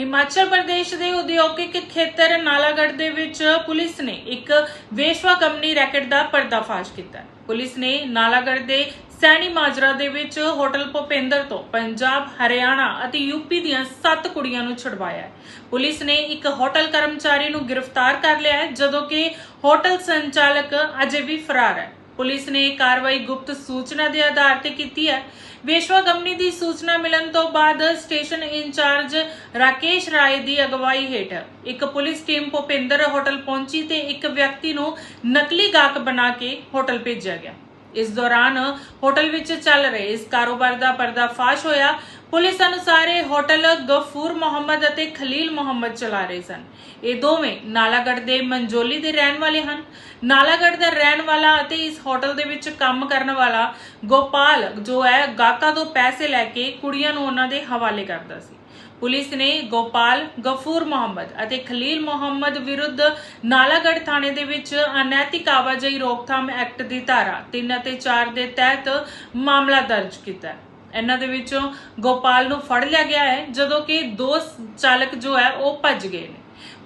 ਹਿਮਾਚਲ ਪ੍ਰਦੇਸ਼ ਦੇ ਉਦਯੋਗਿਕ ਖੇਤਰ ਨਾਲਾਗੜ੍ਹ ਦੇ ਵਿੱਚ ਪੁਲਿਸ ਨੇ ਇੱਕ ਵੇਸ਼ਵਾ ਕੰਪਨੀ ਰੈਕਟ ਦਾ ਪਰਦਾਫਾਸ਼ ਕੀਤਾ। ਪੁਲਿਸ ਨੇ ਨਾਲਾਗੜ੍ਹ ਦੇ ਸੈਣੀ ਮਾਜਰਾ ਦੇ ਵਿੱਚ ਹੋਟਲ ਭੁਪਿੰਦਰ ਤੋਂ ਪੰਜਾਬ, ਹਰਿਆਣਾ ਅਤੇ ਯੂਪੀ ਦੀਆਂ 7 ਕੁੜੀਆਂ ਨੂੰ ਛੁਡਵਾਇਆ ਹੈ। ਪੁਲਿਸ ਨੇ ਇੱਕ ਹੋਟਲ ਕਰਮਚਾਰੀ ਨੂੰ ਗ੍ਰਿਫਤਾਰ ਕਰ ਲਿਆ ਹੈ, ਜਦੋਂ ਕਿ ਹੋਟਲ ਸੰਚਾਲਕ ਅਜੇ ਵੀ ਫਰਾਰ ਹੈ। ਪੁਲਿਸ ਨੇ ਇਹ ਕਾਰਵਾਈ ਗੁਪਤ ਸੂਚਨਾ ਦੇ ਆਧਾਰ ਤੇ ਕੀਤੀ ਹੈ। ਵੇਸ਼ਵਾ ਦੀ ਸੂਚਨਾ ਮਿਲਣ ਤੋਂ ਬਾਅਦ ਸਟੇਸ਼ਨ ਇੰਚਾਰਜ ਰਾਕੇਸ਼ ਰਾਏ ਦੀ ਅਗਵਾਈ ਹੇਠ ਇੱਕ ਪੁਲਿਸ ਟੀਮ ਭੁਪਿੰਦਰ ਹੋਟਲ ਪਹੁੰਚੀ ਤੇ ਇੱਕ ਵਿਅਕਤੀ ਨੂੰ ਨਕਲੀ ਗਾਹਕ ਬਣਾ ਕੇ ਹੋਟਲ ਭੇਜਿਆ ਗਿਆ। ਇਸ ਦੌਰਾਨ ਹੋਟਲ ਵਿੱਚ ਚੱਲ ਰਹੇ ਇਸ ਕਾਰੋਬਾਰ ਦਾ ਪਰਦਾਫਾਸ਼ ਹੋਇਆ। ਪੁਲਿਸ ਅਨੁਸਾਰ ਇਹ ਹੋਟਲ ਗਫੂਰ ਮੁਹੰਮਦ ਅਤੇ ਖਲੀਲ ਮੁਹੰਮਦ ਚਲਾ ਰਹੇ ਸਨ। ਇਹ ਦੋਵੇਂ ਨਾਲਾਗੜ੍ਹ ਦੇ ਮੰਜੋਲੀ ਦੇ ਰਹਿਣ ਵਾਲੇ ਹਨ। ਨਾਲਾਗੜ੍ਹ ਦਾ ਰਹਿਣ ਵਾਲਾ ਅਤੇ ਇਸ ਹੋਟਲ ਦੇ ਵਿੱਚ ਕੰਮ ਕਰਨ ਵਾਲਾ ਗੋਪਾਲ, ਜੋ ਹੈ ਗਾਹਕਾਂ ਤੋਂ ਪੈਸੇ ਲੈ ਕੇ ਕੁੜੀਆਂ ਨੂੰ ਉਹਨਾਂ ਦੇ ਹਵਾਲੇ ਕਰਦਾ ਸੀ। ਪੁਲਿਸ ਨੇ ਗੋਪਾਲ, ਗਫੂਰ ਮੁਹੰਮਦ ਅਤੇ ਖਲੀਲ ਮੁਹੰਮਦ ਵਿਰੁੱਧ ਨਾਲਾਗੜ੍ਹ ਥਾਣੇ ਦੇ ਵਿੱਚ ਅਨੈਤਿਕ ਆਵਾਜਾਈ ਰੋਕਥਾਮ ਐਕਟ ਦੀ ਧਾਰਾ 3 ਅਤੇ 4 ਦੇ ਤਹਿਤ ਮਾਮਲਾ ਦਰਜ ਕੀਤਾ ਹੈ। ਇਹਨਾਂ ਦੇ ਵਿੱਚੋਂ ਗੋਪਾਲ ਨੂੰ ਫੜ ਲਿਆ ਗਿਆ ਹੈ, ਜਦੋਂ ਕਿ ਦੋ ਚਾਲਕ ਜੋ ਹੈ ਉਹ ਭੱਜ ਗਏ ਨੇ।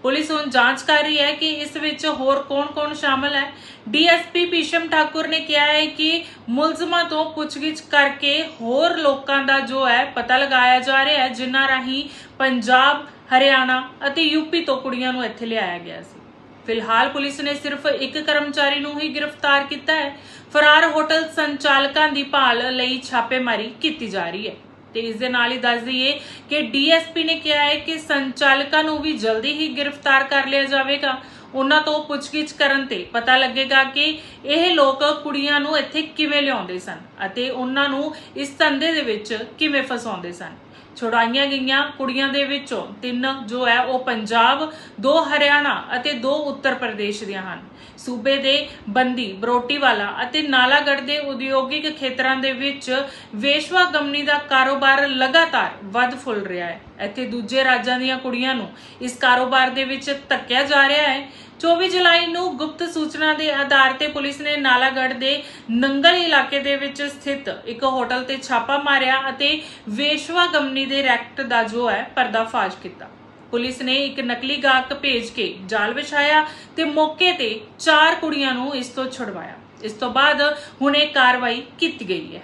ਪੁਲਿਸ ਹੁਣ ਜਾਂਚ ਕਰ ਰਹੀ ਹੈ ਕਿ ਇਸ ਵਿੱਚ ਹੋਰ ਕੌਣ-ਕੌਣ ਸ਼ਾਮਲ ਹੈ। ਡੀਐਸਪੀ ਭੀਸ਼ਮ ਠਾਕੁਰ ਨੇ ਕਿਹਾ ਹੈ ਕਿ ਮੁਲਜ਼ਮਾਂ ਤੋਂ ਪੁੱਛਗਿੱਛ ਕਰਕੇ ਹੋਰ ਲੋਕਾਂ ਦਾ ਜੋ ਹੈ ਪਤਾ ਲਗਾਇਆ ਜਾ ਰਿਹਾ ਹੈ, ਜਿਨ੍ਹਾਂ ਰਾਹੀਂ ਪੰਜਾਬ, ਹਰਿਆਣਾ ਅਤੇ ਯੂਪੀ ਤੋਂ ਕੁੜੀਆਂ ਨੂੰ ਇੱਥੇ ਲਿਆਇਆ ਗਿਆ ਸੀ। ਫਿਲਹਾਲ ਪੁਲਿਸ ਨੇ ਸਿਰਫ ਇੱਕ ਕਰਮਚਾਰੀ ਨੂੰ ਹੀ ਗ੍ਰਿਫਤਾਰ ਕੀਤਾ ਹੈ। ਫਰਾਰ ਹੋਟਲ ਸੰਚਾਲਕਾਂ ਦੀ ਭਾਲ ਲਈ ਛਾਪੇਮਾਰੀ ਕੀਤੀ ਜਾ ਰਹੀ ਹੈ। ਤੇ ਇਸ ਦੇ ਨਾਲ ਹੀ ਦੱਸ ਦਈਏ ਕਿ ਡੀਐਸਪੀ ਨੇ ਕਿਹਾ ਹੈ ਕਿ ਸੰਚਾਲਕਾਂ ਨੂੰ ਵੀ ਜਲਦੀ ਹੀ ਗ੍ਰਿਫਤਾਰ ਕਰ ਲਿਆ ਜਾਵੇਗਾ। ਉਹਨਾਂ ਤੋਂ ਪੁੱਛਗਿੱਛ ਕਰਨ ਤੇ ਪਤਾ ਲੱਗੇਗਾ ਕਿ ਇਹ ਲੋਕ ਕੁੜੀਆਂ ਨੂੰ ਇੱਥੇ ਕਿਵੇਂ ਲਿਆਉਂਦੇ ਸਨ ਅਤੇ ਉਹਨਾਂ ਨੂੰ ਇਸ ਧੰਦੇ ਦੇ ਵਿੱਚ ਕਿਵੇਂ ਫਸਾਉਂਦੇ ਸਨ। ਛੁਡਾਈਆਂ ਗਈਆਂ ਕੁੜੀਆਂ ਦੇ ਵਿੱਚੋਂ ਤਿੰਨ ਜੋ ਹੈ ਉਹ ਪੰਜਾਬ, ਦੋ ਹਰਿਆਣਾ ਅਤੇ ਦੋ ਉੱਤਰ ਪ੍ਰਦੇਸ਼ ਦੀਆਂ ਹਨ। ਸੂਬੇ ਦੇ ਬੰਦੀ, ਬਰੋਟੀਵਾਲਾ ਅਤੇ ਨਾਲਾਗੜ੍ਹ ਦੇ ਉਦਯੋਗਿਕ ਖੇਤਰਾਂ ਦੇ ਵਿੱਚ ਵੇਸ਼ਵਾ ਗਮਨੀ ਦਾ ਕਾਰੋਬਾਰ ਲਗਾਤਾਰ ਵੱਧ ਫੁੱਲ ਰਿਹਾ ਹੈ। ਇੱਥੇ ਦੂਜੇ ਰਾਜਾਂ ਦੀਆਂ ਕੁੜੀਆਂ ਨੂੰ ਇਸ ਕਾਰੋਬਾਰ ਦੇ ਵਿੱਚ ਧੱਕਿਆ ਜਾ ਰਿਹਾ ਹੈ। 24 ਜੁਲਾਈ ਨੂੰ ਗੁਪਤ ਸੂਚਨਾ ਦੇ ਆਧਾਰ ਤੇ ਪੁਲਿਸ ਨੇ ਨਾਲਾਗੜ੍ਹ ਦੇ ਨੰਗਲ ਇਲਾਕੇ ਦੇ ਵਿੱਚ ਸਥਿਤ ਇੱਕ ਹੋਟਲ ਤੇ ਛਾਪਾ ਮਾਰਿਆ ਅਤੇ ਵੇਸ਼ਵਾ ਕੰਪਨੀ ਦੇ ਰੈਕਟ ਦਾ ਜੋ ਹੈ ਪਰਦਾਫਾਸ਼ ਕੀਤਾ। ਪੁਲਿਸ ਨੇ ਇੱਕ ਨਕਲੀ ਗਾਹਕ ਭੇਜ ਕੇ ਜਾਲ ਵਿਛਾਇਆ ਤੇ ਮੌਕੇ ਤੇ ਚਾਰ ਕੁੜੀਆਂ ਨੂੰ ਇਸ ਤੋਂ ਛੁਡਵਾਇਆ। ਇਸ ਤੋਂ ਬਾਅਦ ਹੁਣ ਇਹ ਕਾਰਵਾਈ ਕੀਤੀ ਗਈ ਹੈ।